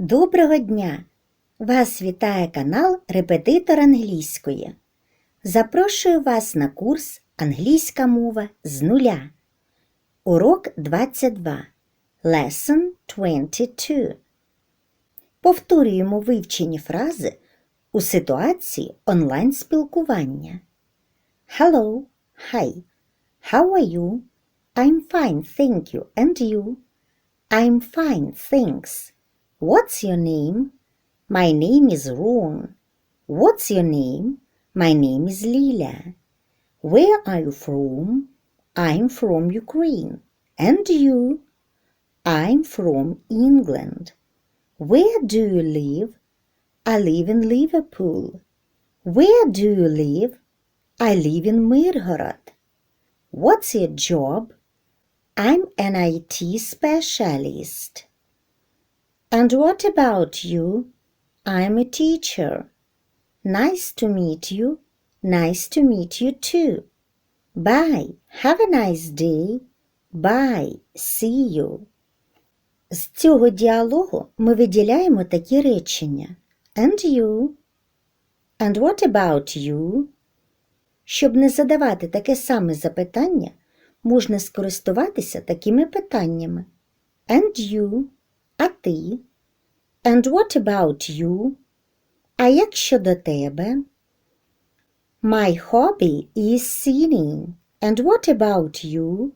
Доброго дня! Вас вітає канал Репетитор англійської. Запрошую вас на курс Англійська мова з нуля. Урок 22. Lesson 22. Повторюємо вивчені фрази у ситуації онлайн-спілкування. Hello, hi. How are you? I'm fine, thank you. And you? I'm fine, thanks. What's your name? My name is Ron. What's your name? My name is Lila. Where are you from? I'm from Ukraine. And you? I'm from England. Where do you live? I live in Liverpool. Where do you live? I live in Mirgorod. What's your job? I'm an IT specialist. And what about you? I'm a teacher. Nice to meet you. Nice to meet you too. Bye. Have a nice day. Bye. See you. З цього діалогу ми виділяємо такі речення. And you. And what about you? Щоб не задавати таке саме запитання, можна скористуватися такими питаннями. And you. А ти? And what about you? А як щодо тебе? My hobby is singing. And what about you?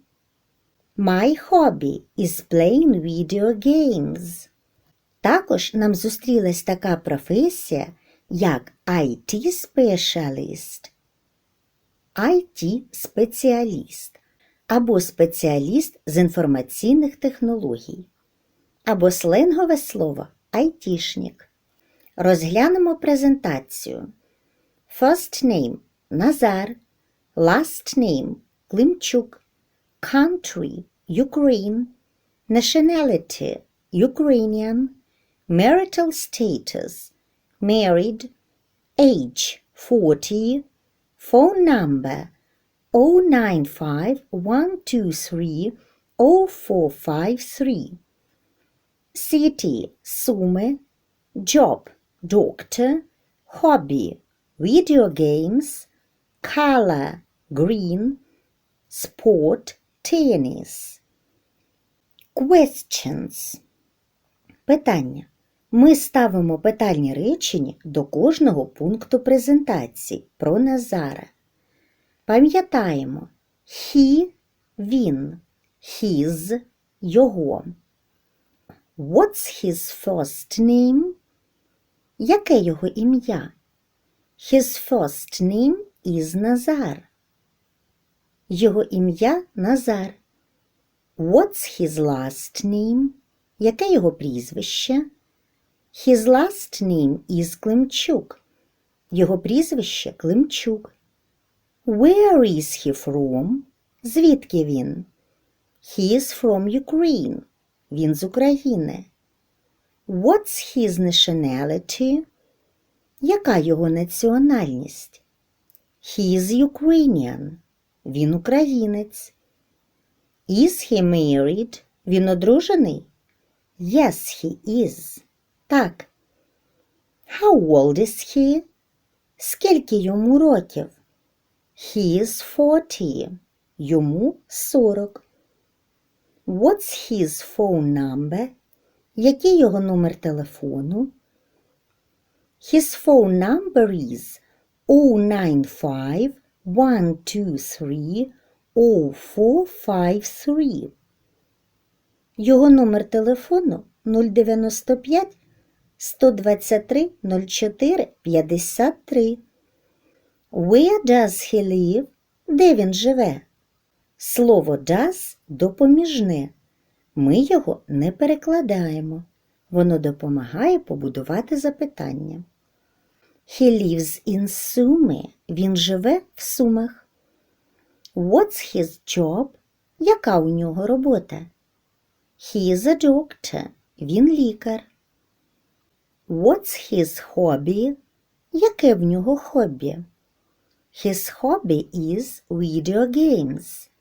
My hobby is playing video games. Також нам зустрілась така професія, як IT Specialist. IT-спеціаліст або спеціаліст з інформаційних технологій, або сленгове слово айтішнік. Розглянемо презентацію. First name Назар, last name Климчук, country Ukraine, nationality Ukrainian, marital status married, age 40, phone number 095 123 0453. City Sume, job doctor, hobby video games, color green, sport tennis. Questions. Питання. Ми ставимо питальні речення до кожного пункту презентації про Назара. Пам'ятаємо he він, his його. What's his first name? Яке його ім'я? His first name is Назар. Його ім'я Назар. What's his last name? Яке його прізвище? His last name is Климчук. Його прізвище Климчук. Where is he from? Звідки він? He is from Ukraine. Він з України. What's his nationality? Яка його національність? He is Ukrainian. Він українець. Is he married? Він одружений? Yes, he is. Так. How old is he? Скільки йому років? He is 40. Йому 40. What's his phone number? Який його номер телефону? His phone number is 095 123 0453. Його номер телефону 095 123 04 53. Where does he live? Де він живе? Слово does допоміжне. Ми його не перекладаємо. Воно допомагає побудувати запитання. He lives in Sumy. Він живе в Сумах. What's his job? Яка у нього робота? He is a doctor. Він лікар. What's his hobby? Яке в нього хобі? His hobby is video games.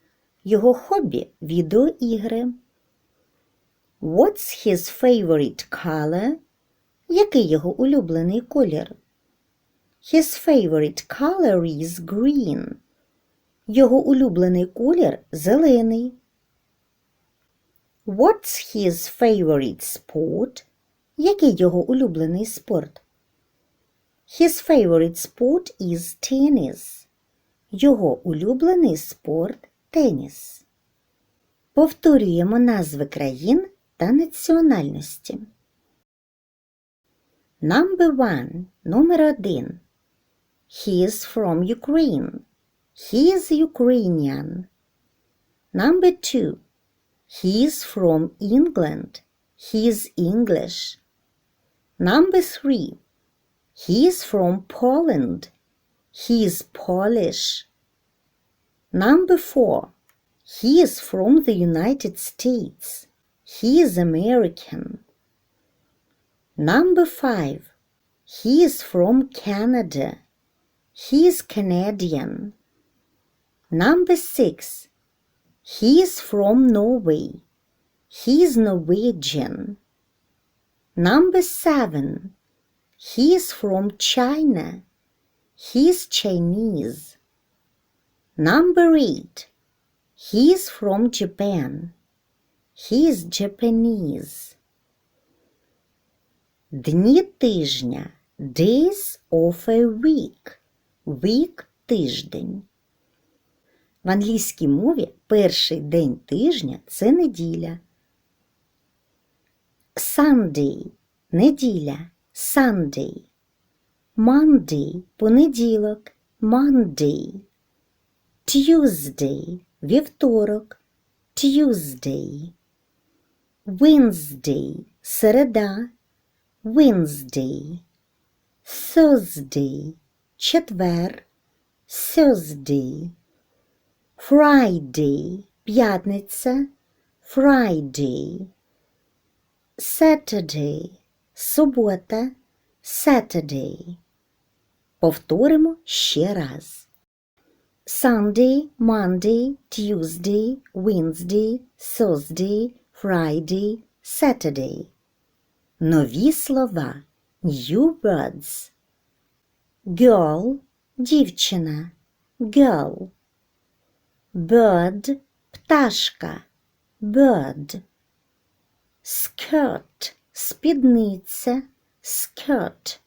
Його хобі відеоігри. What's his favorite color? Який його улюблений колір? His favorite color is green. Його улюблений колір зелений. What's his favorite sport? Який його улюблений спорт? His favorite sport is tennis. Його улюблений спорт теніс. Повторюємо назви країн та національності. Number one. Номер один. He is from Ukraine. He is Ukrainian. Number two. He is from England. He is English. Number three. He is from Poland. He is Polish. Number four. He is from the United States. He is American. Number five. He is from Canada. He is Canadian. Number six. He is from Norway. He is Norwegian. Number seven. He is from China. He is Chinese. Number eight. He is from Japan. He is Japanese. Дні тижня. Days of a week. Week – тиждень. В англійській мові перший день тижня це неділя. Sunday – неділя. Sunday. Monday – понеділок. Monday. Tuesday – вівторок. Tuesday. Wednesday – середа. Wednesday. Thursday – четвер. Thursday. Friday – п'ятниця. Friday. Saturday – субота. Saturday. Повторимо ще раз. Sunday, Monday, Tuesday, Wednesday, Thursday, Friday, Saturday. Нові слова. New words. Girl – дівчина. Girl. Bird – пташка. Bird. Skirt – спідниця. Skirt.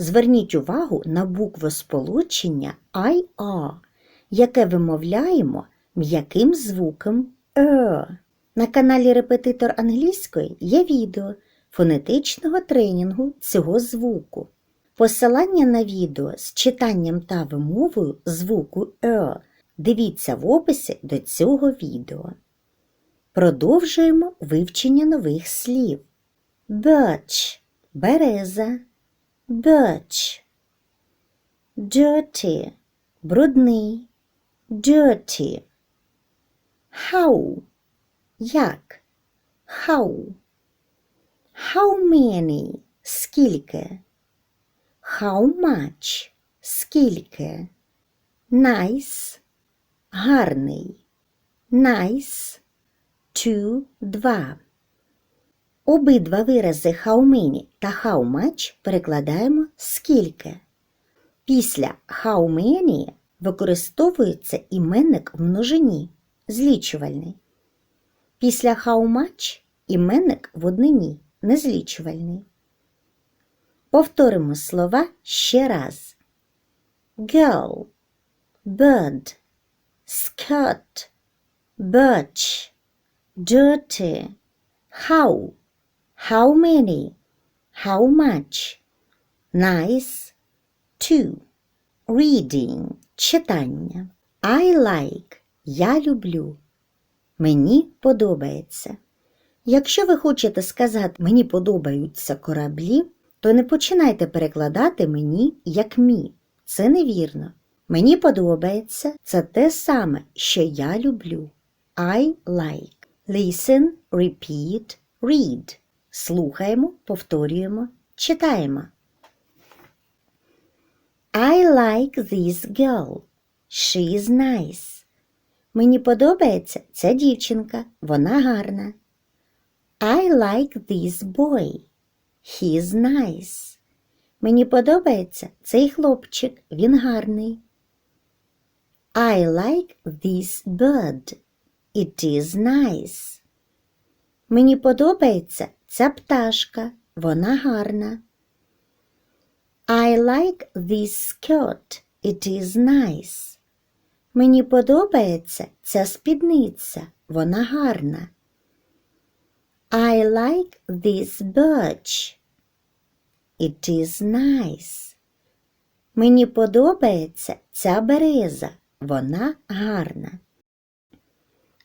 Зверніть увагу на буквосполучення IR, яке вимовляємо м'яким звуком «е». На каналі Репетитор англійської є відео фонетичного тренінгу цього звуку. Посилання на відео з читанням та вимовою звуку «е» дивіться в описі до цього відео. Продовжуємо вивчення нових слів. Birch – береза. Birch. Dirty – брудний. Dirty. How – як. How. How many – скільки. How much – скільки. Nice – гарний. Nice – two – два. Обидва вирази how many та how much перекладаємо скільки. Після how many використовується іменник в множині, злічувальний. Після how much іменник в однині, незлічувальний. Повторимо слова ще раз. Girl, bird, skirt, birch, dirty, how. How many? How much? Nice. Two. Reading. Читання. I like. Я люблю. Мені подобається. Якщо ви хочете сказати мені подобаються кораблі, то не починайте перекладати мені як мі. Це невірно. Мені подобається це те саме, що я люблю. I like. Listen, repeat, read. Слухаємо, повторюємо, читаємо. I like this girl. She is nice. Мені подобається ця дівчинка. Вона гарна. I like this boy. He's nice. Мені подобається цей хлопчик. Він гарний. I like this bird. It is nice. Мені подобається ця пташка. Вона гарна. I like this skirt. It is nice. Мені подобається ця спідниця. Вона гарна. I like this birch. It is nice. Мені подобається ця береза. Вона гарна.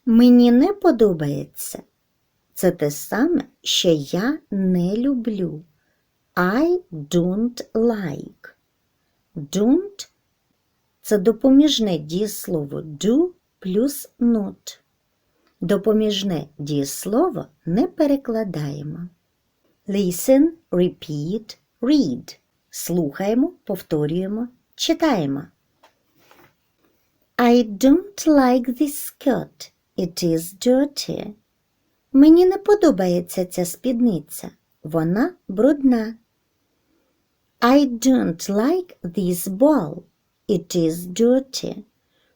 Мені не подобається. Це те саме, що я не люблю. I don't like. Don't – це допоміжне дієслово do плюс not. Допоміжне дієслово не перекладаємо. Listen, repeat, read. Слухаємо, повторюємо, читаємо. I don't like this skirt. It is dirty. Мені не подобається ця спідниця. Вона брудна. I don't like this ball. It is dirty.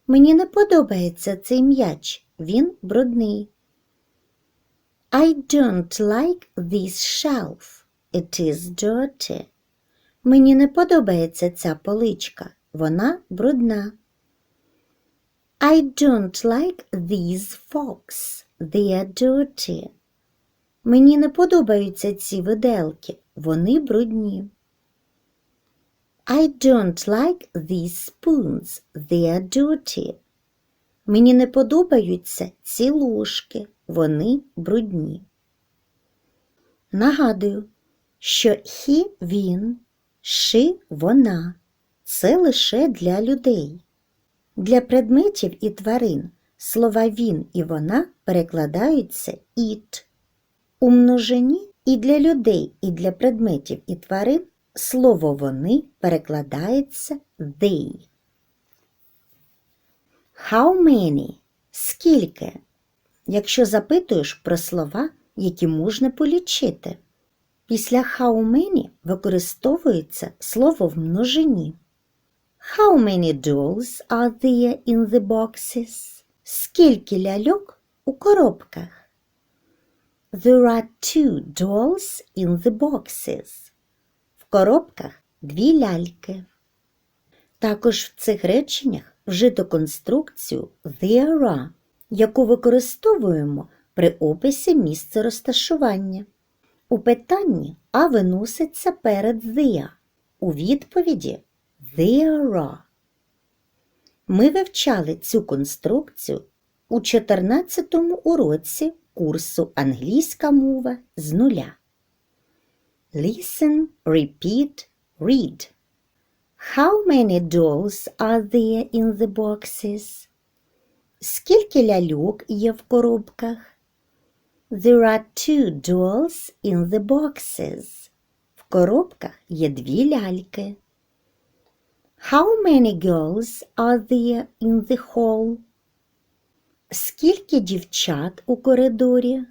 Мені не подобається цей м'яч. Він брудний. I don't like this shelf. It is dirty. Мені не подобається ця поличка. Вона брудна. I don't like these forks. They are. Мені не подобаються ці виделки. Вони брудні. I don't like these spoons. They are dirty. Мені не подобаються ці ложки. Вони брудні. Нагадую, що he – він, she – вона. Це лише для людей. Для предметів і тварин слова він і вона перекладаються it. У множині і для людей, і для предметів і тварин слово вони перекладається they. How many? Скільки? Якщо запитуєш про слова, які можна полічити. Після how many використовується слово в множині. How many dolls are there in the boxes? Скільки ляльок у коробках? There are two dolls in the boxes. В коробках дві ляльки. Також в цих реченнях вжито конструкцію there are, яку використовуємо при описі місця розташування. У питанні А виноситься перед there. У відповіді there are. Ми вивчали цю конструкцію у 14 уроці курсу Англійська мова з нуля. Listen, repeat, read. How many dolls are there in the boxes? Скільки ляльок є в коробках? There are two dolls in the boxes. В коробках є дві ляльки. How many girls are there in the hall? Скільки дівчат у коридорі?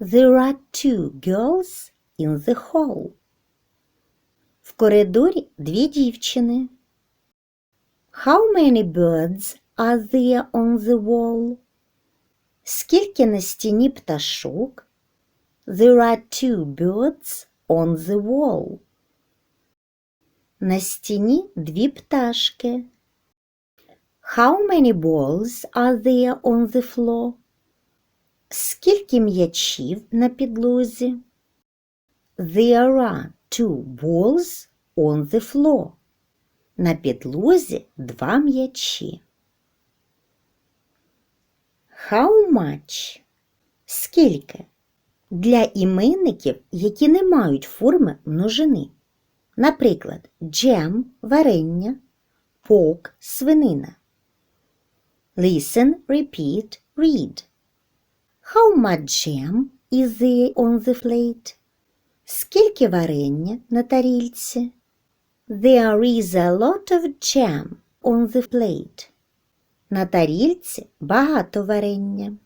There are two girls in the hall. В коридорі дві дівчини. How many birds are there on the wall? Скільки на стіні пташок? There are two birds on the wall. На стіні дві пташки. How many balls are there on the floor? Скільки м'ячів на підлозі? There are two balls on the floor. На підлозі два м'ячі. How much? Скільки? Для іменників, які не мають форми множини. Наприклад, джем варення, пок свинина. Listen, repeat, read. How much jam is there on the plate? Скільки варення на тарільці? There is a lot of jam on the plate. На тарільці багато варення.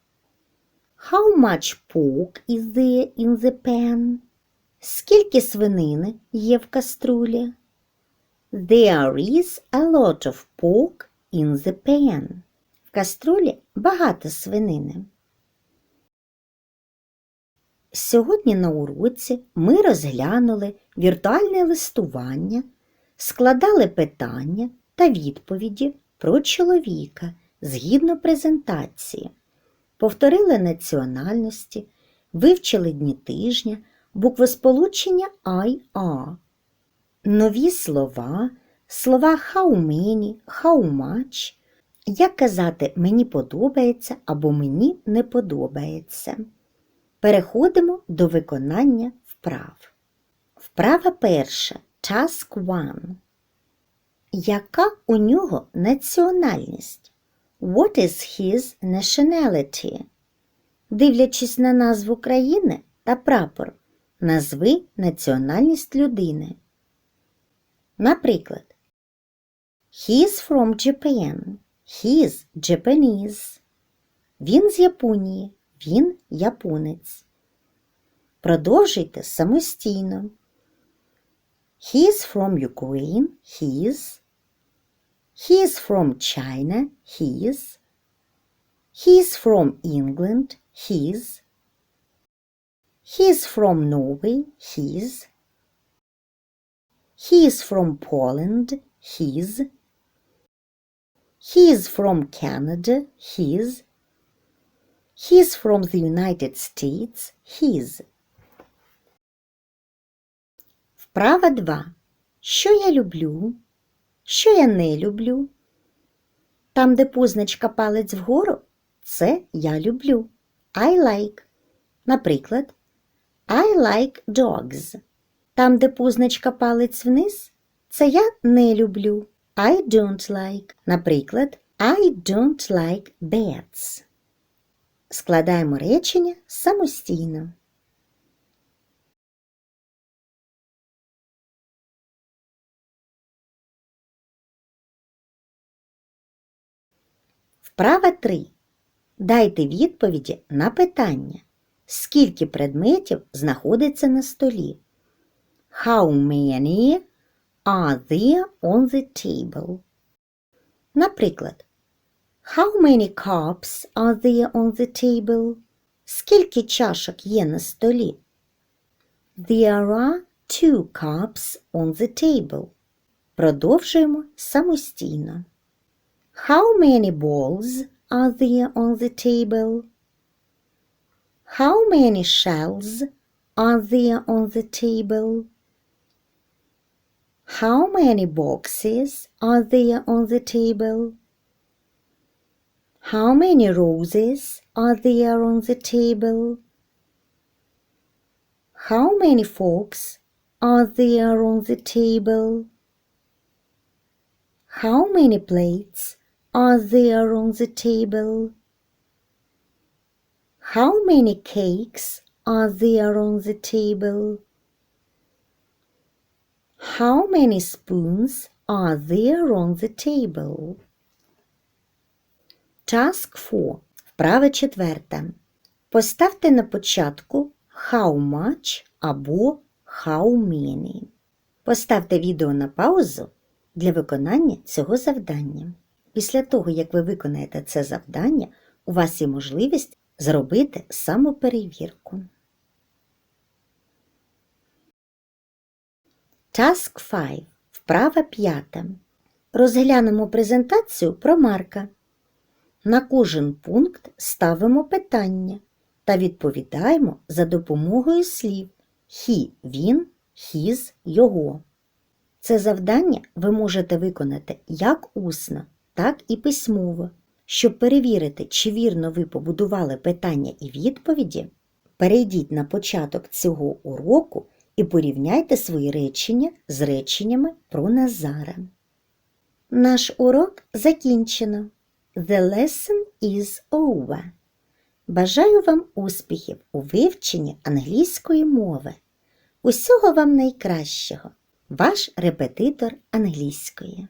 How much pork is there in the pan? Скільки свинини є в каструлі? There is a lot of pork in the pan. В каструлі багато свинини. Сьогодні на уроці ми розглянули віртуальне листування, складали питання та відповіді про чоловіка згідно презентації, повторили національності, вивчили дні тижня, буквосполучення I-A, нові слова, слова how many, how much, як казати мені подобається або мені не подобається. Переходимо до виконання вправ. Вправа перша. Task 1. Яка у нього національність? What is his nationality? Дивлячись на назву країни та прапор, назви національність людини. Наприклад, He is from Japan. He is Japanese. Він з Японії. Він японець. Продовжуйте самостійно. He is from Ukraine. He is. He is from China. He is. He is from England. He is. He is from Norway. He is. He is from Poland. His. He is from Canada. His. He's from the United States. His. Вправа 2. Що я люблю? Що я не люблю? Там, де позначка палець вгору, це я люблю. I like. Наприклад, I like dogs. Там, де позначка палець вниз, це я не люблю. I don't like. Наприклад, I don't like bats. Складаємо речення самостійно. Вправа 3. Дайте відповіді на питання. Скільки предметів знаходиться на столі? How many are there on the table? Наприклад, How many cups are there on the table? Скільки чашок є на столі? There are two cups on the table. Продовжуємо самостійно. How many balls are there on the table? How many shells are there on the table? How many boxes are there on the table? How many roses are there on the table? How many forks are there on the table? How many plates are there on the table? How many cakes are there on the table? How many spoons are there on the table? Task 4. Вправа четверта. Поставте на початку how much або how many. Поставте відео на паузу для виконання цього завдання. Після того, як ви виконаєте це завдання, у вас є можливість зробити самоперевірку. Task 5. Вправа 5. Розглянемо презентацію про Марка. На кожен пункт ставимо питання та відповідаємо за допомогою слів «he» – він, «his» – його. Це завдання ви можете виконати як усно, так і письмово. Щоб перевірити, чи вірно ви побудували питання і відповіді, перейдіть на початок цього уроку і порівняйте свої речення з реченнями про Назара. Наш урок закінчено. The lesson is over. Бажаю вам успіхів у вивченні англійської мови. Усього вам найкращого. Ваш репетитор англійської.